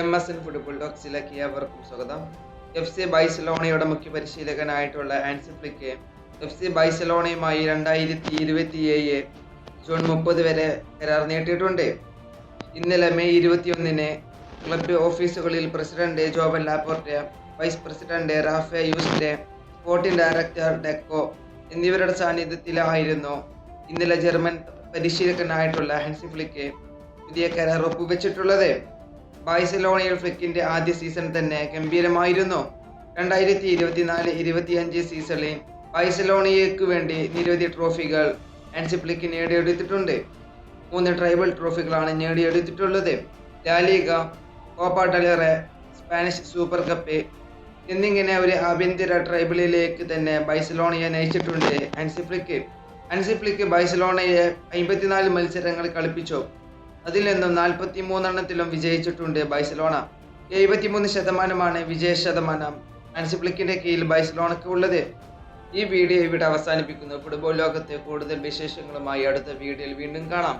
M S N football ഡോക്സിലേക്ക് ഏവർക്കും സ്വാഗതം. എഫ് സി ബൈസലോണയുടെ മുഖ്യ പരിശീലകനായിട്ടുള്ള ആൻസി ഫ്ലിക്ക് എഫ് സി ബൈസലോണയുമായി രണ്ടായിരത്തി ഇരുപത്തി ഏഴ് ജൂൺ മുപ്പത് വരെ കരാർ നീട്ടിയിട്ടുണ്ട്. ഇന്നലെ മെയ് ഇരുപത്തിയൊന്നിന് ക്ലബ് ഓഫീസുകളിൽ president Joan Laporta vice president Rafa Yuste sporting director Deco എന്നിവരുടെ സാന്നിധ്യത്തിലായിരുന്നു ഇന്നലെ ജർമ്മൻ പരിശീലകനായിട്ടുള്ള ഹൻസി ഫ്ലിക്ക് പുതിയ കരാർ ഒപ്പുവെച്ചിട്ടുള്ളത്. ബാഴ്സലോണയിൽ ഫ്ലിക്കിന്റെ ആദ്യ സീസൺ തന്നെ ഗംഭീരമായിരുന്നു. രണ്ടായിരത്തി ഇരുപത്തിനാല് ഇരുപത്തിയഞ്ച് സീസണിൽ ബാഴ്സലോണയ്ക്ക് വേണ്ടി നിരവധി ട്രോഫികൾ ആൻസി ഫ്ലിക്ക് നേടിയെടുത്തിട്ടുണ്ട്. മൂന്ന് ട്രൈബൽ ട്രോഫികളാണ് നേടിയെടുത്തിട്ടുള്ളത്. La Liga Copa del Rey Spanish super cup എന്നിങ്ങനെ ഒരു ആഭ്യന്തര ട്രൈബലിലേക്ക് തന്നെ ബൈസലോണയെ നയിച്ചിട്ടുണ്ട് ആൻസി ഫ്ലിക്ക്. ആൻസി ഫ്ലിക്ക് ബൈസലോണയെ അമ്പത്തിനാല് മത്സരങ്ങൾ കളിപ്പിച്ചു. അതിൽ നിന്നും നാൽപ്പത്തി മൂന്നെണ്ണത്തിലും വിജയിച്ചിട്ടുണ്ട് ബൈസലോണ എഴുപത്തിമൂന്ന് ശതമാനമാണ് വിജയ ശതമാനം. ആൻസിപ്ലിക്കിന്റെ കീഴിൽ ബൈസലോണക്ക് ഉള്ളത്. ഈ വീഡിയോ ഇവിടെ അവസാനിപ്പിക്കുന്നു. ഫുട്ബോൾ ലോകത്തെ കൂടുതൽ വിശേഷങ്ങളുമായി അടുത്ത വീഡിയോയിൽ വീണ്ടും കാണാം.